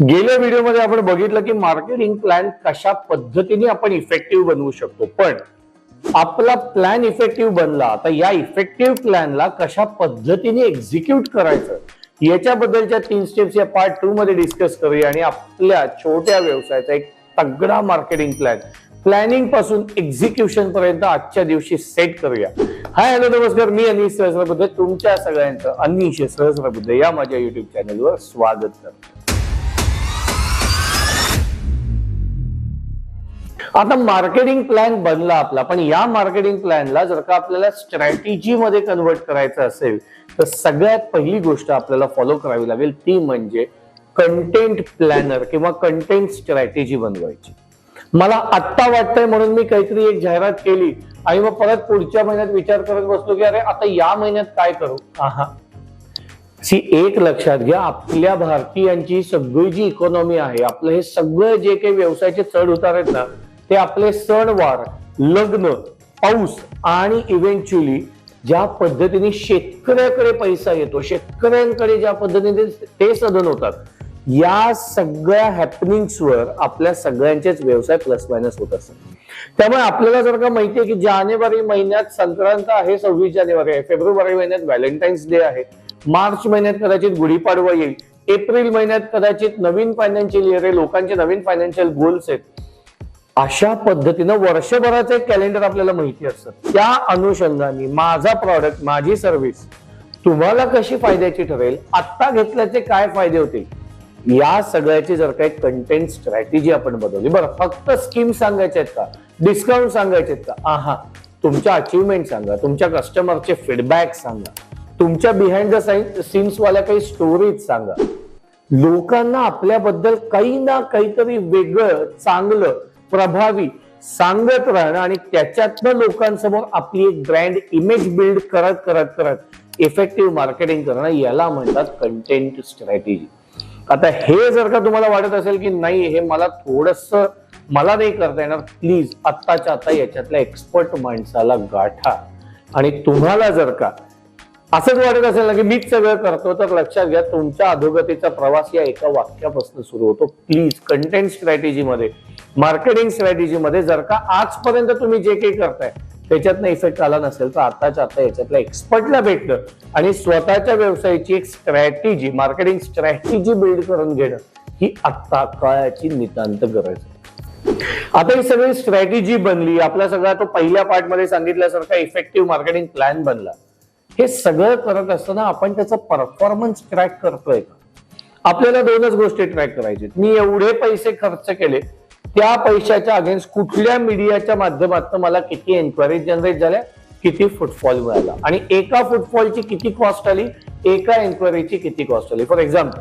गेल्या व्हिडिओमध्ये आपण बघितलं की मार्केटिंग प्लॅन कशा पद्धतीने आपण इफेक्टिव्ह बनवू शकतो. पण आपला प्लॅन इफेक्टिव्ह बनला आता या इफेक्टिव्ह प्लॅनला कशा पद्धतीने एक्झिक्यूट करायचं याच्याबद्दलच्या तीन स्टेप्स या पार्ट टू मध्ये डिस्कस करूया आणि आपल्या छोट्या व्यवसायाचा एक तगडा मार्केटिंग प्लॅन प्लॅनिंगपासून एक्झिक्युशन पर्यंत आजच्या दिवशी सेट करूया. हाय हॅलो नमस्कार. मी अनिश सहस्रबुद्ध. तुमच्या सगळ्यांचं अनिश सहस्रबुद्ध या माझ्या युट्यूब चॅनलवर स्वागत करतो. आता मार्केटिंग प्लॅन बनला आपला. पण या मार्केटिंग प्लॅनला जर का आपल्याला स्ट्रॅटेजी मध्ये कन्वर्ट करायचं असेल तर सगळ्यात पहिली गोष्ट आपल्याला फॉलो करावी लागेल ती म्हणजे कंटेंट प्लॅनर किंवा कंटेंट स्ट्रॅटेजी बनवायची. मला आत्ता वाटतंय म्हणून मी काहीतरी एक जाहिरात केली आणि मग परत पुढच्या महिन्यात विचार करत बसलो की अरे आता या महिन्यात काय करू? आहा. सी एक लक्षात घ्या आपल्या भारतीयांची सगळी जी इकॉनॉमी आहे आपलं हे सगळं जे काही व्यवसायाचे चढ उतार आहेत ना ते आपले सणवार लग्न पाऊस आणि इव्हेंच्युअली ज्या पद्धतीने शेतकऱ्याकडे पैसा येतो शेतकऱ्यांकडे ज्या पद्धतीने ते सदन होतात या सगळ्या हॅपनिंग्सवर आपल्या सगळ्यांचेच व्यवसाय प्लस मायनस होत असतात. त्यामुळे आपल्याला जर का माहितीये की जानेवारी महिन्यात संक्रांत आहे सव्वीस जानेवारी आहे फेब्रुवारी महिन्यात व्हॅलेंटाईन्स डे आहे मार्च महिन्यात कदाचित गुढीपाडवा येईल एप्रिल महिन्यात कदाचित नवीन फायनान्शियल इयर आहे लोकांचे नवीन फायनान्शियल गोल्स आहेत अशा पद्धतीनं वर्षभराचं एक कॅलेंडर आपल्याला माहिती असतं. त्या अनुषंगाने माझा प्रॉडक्ट माझी सर्व्हिस तुम्हाला कशी फायद्याची ठरेल आत्ता घेतल्याचे काय फायदे होतील या सगळ्याची जर काही कंटेंट स्ट्रॅटेजी आपण बदलली बरं फक्त स्कीम सांगायच्या आहेत का? डिस्काउंट सांगायचे आहेत का? आहा तुमच्या अचिव्हमेंट सांगा तुमच्या कस्टमरचे फीडबॅक सांगा तुमच्या बिहाइंड द सीन्स वाल्या काही स्टोरीज सांगा. लोकांना आपल्याबद्दल काही ना काहीतरी वेगळं चांगलं प्रभावी सांगत राहणं आणि त्याच्यातनं लोकांसमोर आपली एक ब्रँड इमेज बिल्ड करत करत करत इफेक्टिव्ह मार्केटिंग करणं याला म्हणतात कंटेंट स्ट्रॅटेजी आता हे जर का तुम्हाला वाटत असेल की नाही हे मला थोडस मला नाही करता येणार प्लीज आत्ताच्या आता याच्यातल्या एक्सपर्ट माणसाला गाठा. आणि तुम्हाला जर का असंच वाटत असेल ना की मीच सगळं करतो तर लक्षात घ्या तुमच्या अधोगतीचा प्रवास या एका वाक्यापासून सुरू होतो. प्लीज कंटेंट स्ट्रॅटेजीमध्ये मार्केटिंग स्ट्रॅटेजीमध्ये जर का आजपर्यंत तुम्ही जे काही करताय त्याच्यातनं इफेक्ट आला नसेल तर आताच्या आता याच्यातल्या एक्सपर्टला भेटणं आणि स्वतःच्या व्यवसायाची एक स्ट्रॅटेजी मार्केटिंग स्ट्रॅटेजी बिल्ड करून घेणं ही आत्ता काळाची नितांत गरज आहे. आता ही सगळी स्ट्रॅटेजी बनली आपला सगळा तो पहिल्या पार्टमध्ये सांगितल्यासारखा इफेक्टिव्ह मार्केटिंग प्लॅन बनला. हे सगळं करत असताना आपण त्याचा परफॉर्मन्स ट्रॅक करतोय का? आपल्याला दोनच गोष्टी ट्रॅक करायचे मी एवढे पैसे खर्च केले त्या पैशाच्या अगेन्स्ट कुठल्या मीडियाच्या माध्यमातून मला किती एन्क्वायरीज जनरेट झाल्या किती फुटफॉल मिळाला? आणि एका फुटफॉलची किती कॉस्ट आली एका एन्क्वायरीची किती कॉस्ट आली? फॉर एक्झाम्पल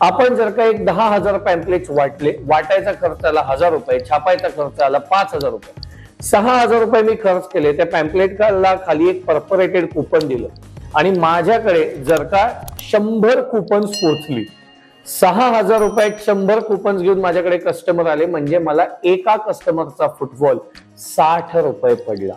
आपण जर का एक दहा हजार पॅम्पलेट्स वाटले वाटायचा खर्च आला हजार रुपये छापायचा खर्च आला पाच हजार रुपये सहा हजार रुपये मी खर्च केले. त्या पॅम्पलेटला खाली एक पर्परेटेड कुपन दिलं. आणि माझ्याकडे जर का शंभर कुपन्स पोचली सहा हजार रुपयात शंभर कुपन्स घेऊन माझ्याकडे कस्टमर आले म्हणजे मला एका कस्टमरचा फुटबॉल साठ रुपये पडला.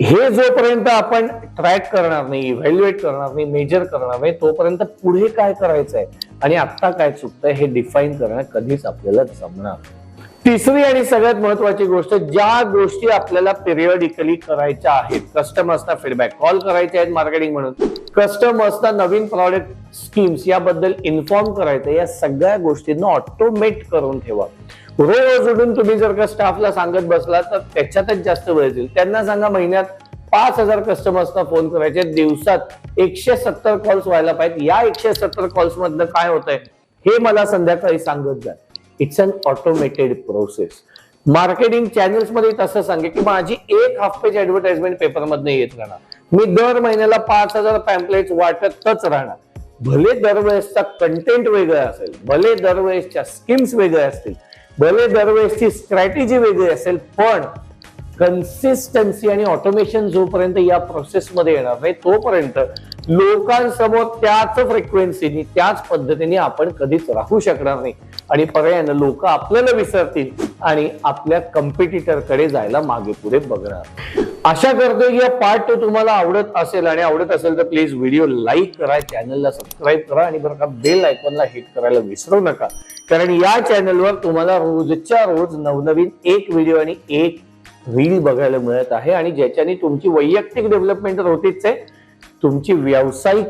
हे जोपर्यंत आपण ट्रॅक करणार नाही इव्हॅल्युएट करणार नाही मेजर करणार नाही तोपर्यंत पुढे काय करायचं आहे आणि आत्ता काय चुकतंय हे डिफाईन करणं कधीच आपल्याला जमणार नाही. तिसरी आणि सगळ्यात महत्वाची गोष्ट ज्या गोष्टी आपल्याला पिरियडिकली करायच्या आहेत. कस्टमर्सना फीडबॅक कॉल करायचे आहेत मार्केटिंग म्हणून. कस्टमर्सना नवीन प्रॉडक्ट स्कीम्स याबद्दल इन्फॉर्म करायचं या सगळ्या गोष्टींना ऑटोमेट करून ठेवा. रोज उठून तुम्ही जर का स्टाफला सांगत बसला तर त्याच्यातच जास्त वेळ जाईल. त्यांना सांगा महिन्यात पाच हजार कस्टमर्सना फोन करायचे दिवसात एकशे सत्तर कॉल्स व्हायला पाहिजेत. या एकशे सत्तर कॉल्स मधनं काय होतंय? हे मला संध्याकाळी सांगत जा. It's an automated process marketing चॅनल्समध्ये तसं सांगे की माझी एक हाफ पेज ऍडव्हर्टाइजमेंट पेपरमधनं येत राहणार. मी दर महिन्याला पाच हजार पॅम्पलेट वाटतच राहणार. भले दरवेळेसचा कंटेंट वेगळा असेल भले दरवेळेसच्या स्कीम्स वेगळ्या असतील भले दरवेळेसची स्ट्रॅटेजी वेगळी असेल पण कन्सिस्टन्सी आणि ऑटोमेशन जोपर्यंत या प्रोसेसमध्ये येणार नाही तोपर्यंत लोकांसमोर त्याच फ्रिक्वेन्सीनी त्याच पद्धतीने आपण कधीच राहू शकणार नाही. आणि पर्यायानं लोक आपल्याला विसरतील आणि आपल्या कम्पिटिटरकडे जायला मागे पुढे बघणार. आशा करतो की या पार्ट टू तुम्हाला आवडत असेल आणि आवडत असेल तर प्लीज व्हिडिओ लाईक करा चॅनलला सबस्क्राईब करा आणि बरं का बेल आयकॉनला हिट करायला विसरू नका. कारण या चॅनलवर तुम्हाला रोजच्या रोज नवनवीन एक व्हिडिओ आणि एक रील बघायला मिळत आहे आणि ज्याच्याने तुमची वैयक्तिक डेव्हलपमेंट तर होतीच आहे. तुमची व्यावसायिक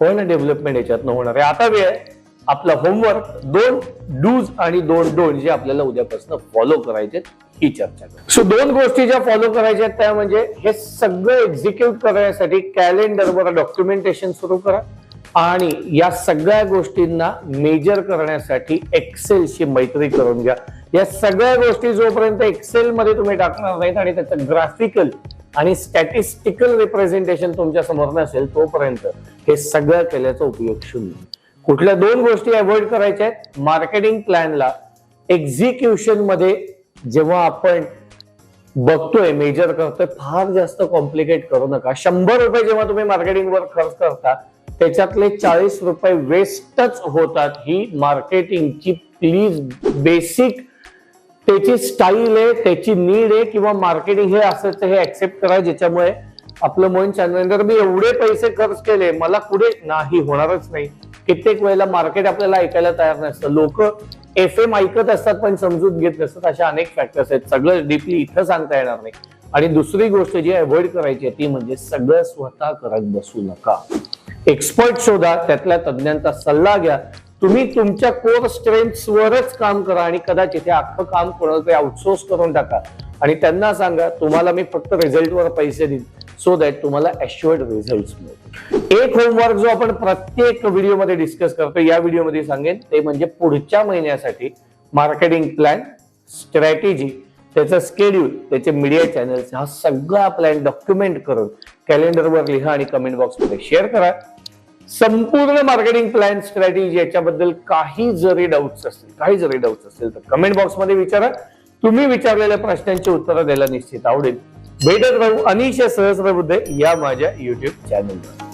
पण डेव्हलपमेंट याच्यातनं होणार आहे. आता वेळ आहे. आपला होमवर्क दोन डूज आणि दोन डोन जे आपल्याला उद्यापासून फॉलो करायचे ही चर्चा सो दोन गोष्टी ज्या फॉलो करायच्या आहेत त्या म्हणजे हे सगळं एक्झिक्यूट करण्यासाठी कॅलेंडरवर डॉक्युमेंटेशन सुरू करा आणि या सगळ्या गोष्टींना मेजर करण्यासाठी एक्सेलशी मैत्री करून घ्या. या सगळ्या गोष्टी जोपर्यंत एक्सेल मध्ये तुम्ही टाकणार नाहीत आणि त्याचं ग्राफिकल आणि स्टॅटिस्टिकल रिप्रेझेंटेशन तुमच्यासमोर नसेल तोपर्यंत हे सगळं केल्याचा उपयोग शून्य. कुठल्या दोन गोष्टी अवॉइड करायच्या आहेत? मार्केटिंग प्लॅनला एक्झिक्युशनमध्ये जेव्हा आपण बघतोय मेजर करतोय फार जास्त कॉम्प्लिकेट करू नका. शंभर रुपये जेव्हा तुम्ही मार्केटिंगवर खर्च करता त्याच्यातले चाळीस रुपये वेस्टच होतात ही मार्केटिंगची प्लीज बेसिक त्याची स्टाईल आहे त्याची नीड आहे किंवा मार्केटिंग हे असं हे ऍक्सेप्ट करा ज्याच्यामुळे आपलं मन चॅनल मी एवढे पैसे खर्च केले मला पुढे नाही होणारच नाही. कित्येक वेळेला मार्केट आपल्याला ऐकायला तयार नसतं. लोक एफ एम ऐकत असतात पण समजून घेत नसतात. अशा अनेक फॅक्टर्स आहेत. सगळं डीपली इथं सांगता येणार नाही. आणि दुसरी गोष्ट जी अवॉइड करायची आहे ती म्हणजे सगळं स्वतः करत बसू नका. एक्सपर्ट शोधा त्यातल्या तज्ञांचा सल्ला घ्या. तुम्ही तुमच्या कोर स्ट्रेंथ वरच काम करा आणि कदाचित हे अख्खं काम कोणाला आउटसोर्स करून टाका. आणि त्यांना सांगा तुम्हाला मी फक्त रिझल्टवर पैसे देईन. सो दॅट तुम्हाला अश्युअर्ड रिझल्ट मिळतील एक होमवर्क जो आपण प्रत्येक व्हिडिओमध्ये डिस्कस करतो या व्हिडिओमध्ये सांगेन ते म्हणजे पुढच्या महिन्यासाठी मार्केटिंग प्लॅन स्ट्रॅटेजी त्याचं स्केड्यूल त्याचे मीडिया चॅनल्स हा सगळा प्लॅन डॉक्युमेंट करून कॅलेंडरवर लिहा आणि कमेंट बॉक्समध्ये शेअर करा. संपूर्ण मार्केटिंग प्लॅन स्ट्रॅटेजी याच्याबद्दल काही जरी डाऊट्स असतील काही जरी डाऊट्स असतील तर कमेंट बॉक्समध्ये विचारा. तुम्ही विचारलेल्या प्रश्नांची उत्तरं द्यायला निश्चित आवडेल. भेटत राहू अनिश सहस्रबुद्धे या माझ्या युट्यूब चॅनलवर